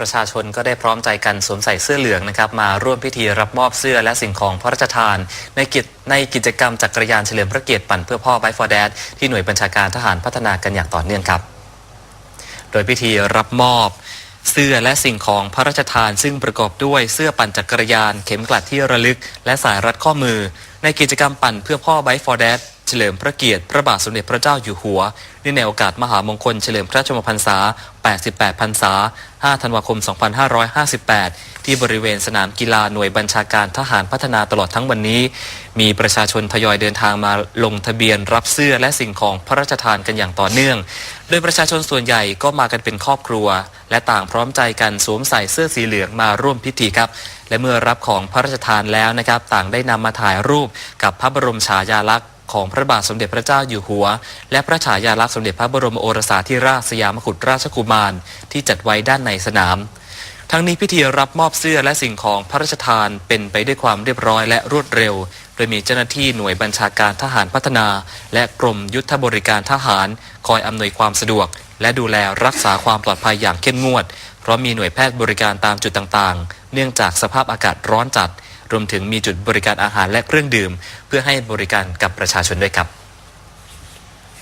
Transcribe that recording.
ประชาชนก็ได้พร้อมใจกันสวมใส่เสื้อเหลืองนะครับมาร่วมพิธีรับมอบเสื้อและสิ่งของพระราชทาน ในกิจในกิจกรรมจักรยานเฉลิมพระเกียรติปั่นเพื่อพ่อไบฟอร์แดดที่หน่วยบัญชาการทหารพัฒนากันอย่างต่อเนื่องครับ โดยพิธีรับมอบเสื้อและสิ่งของพระราชทาน ซึ่งประกอบด้วยเสื้อปั่นจักรยาน เข็มกลัดที่ระลึก และสายรัดข้อมือ ในกิจกรรมปั่นเพื่อพ่อไบฟอร์แดด เฉลิมพระเกียรติพระบาทสมเด็จพระเจ้าอยู่หัวเนื่องในโอกาสมหามงคลเฉลิมพระชนมพรรษา 88 พรรษา 5 ธันวาคม 2558 ที่บริเวณสนามกีฬาหน่วยบัญชาการทหารพัฒนาตลอดทั้งวันนี้ มีประชาชนทยอยเดินทางมาลงทะเบียนรับเสื้อและสิ่งของพระราชทานกันอย่างต่อเนื่อง โดยประชาชนส่วนใหญ่ก็มากันเป็นครอบครัว และต่างพร้อมใจกันสวมใส่เสื้อสีเหลืองมาร่วมพิธีครับ และเมื่อรับของพระราชทานแล้วนะครับ ต่างได้นำมาถ่ายรูปกับพระบรมฉายาลักษณ์ ของพระบาทสมเด็จพระเจ้าอยู่หัว และพระฉายาลักษณ์สมเด็จพระบรมโอรสาธิราชสยามกุฎราชกุมาร ที่จัดไว้ด้านในสนาม ทั้งนี้พิธีรับมอบเสื้อและสิ่งของพระราชทานเป็นไปด้วยความเรียบร้อยและรวดเร็ว โดยมีเจ้าหน้าที่หน่วยบัญชาการทหารพัฒนา และกรมยุทธบริการทหาร คอยอำนวยความสะดวก และดูแลรักษาความปลอดภัยอย่างเข้มงวด เพราะมีหน่วยแพทย์บริการตามจุดต่างๆ เนื่องจากสภาพอากาศร้อนจัด รวมถึงมีจุดบริการอาหารและเครื่องดื่ม เพื่อให้บริการกับประชาชนด้วยครับ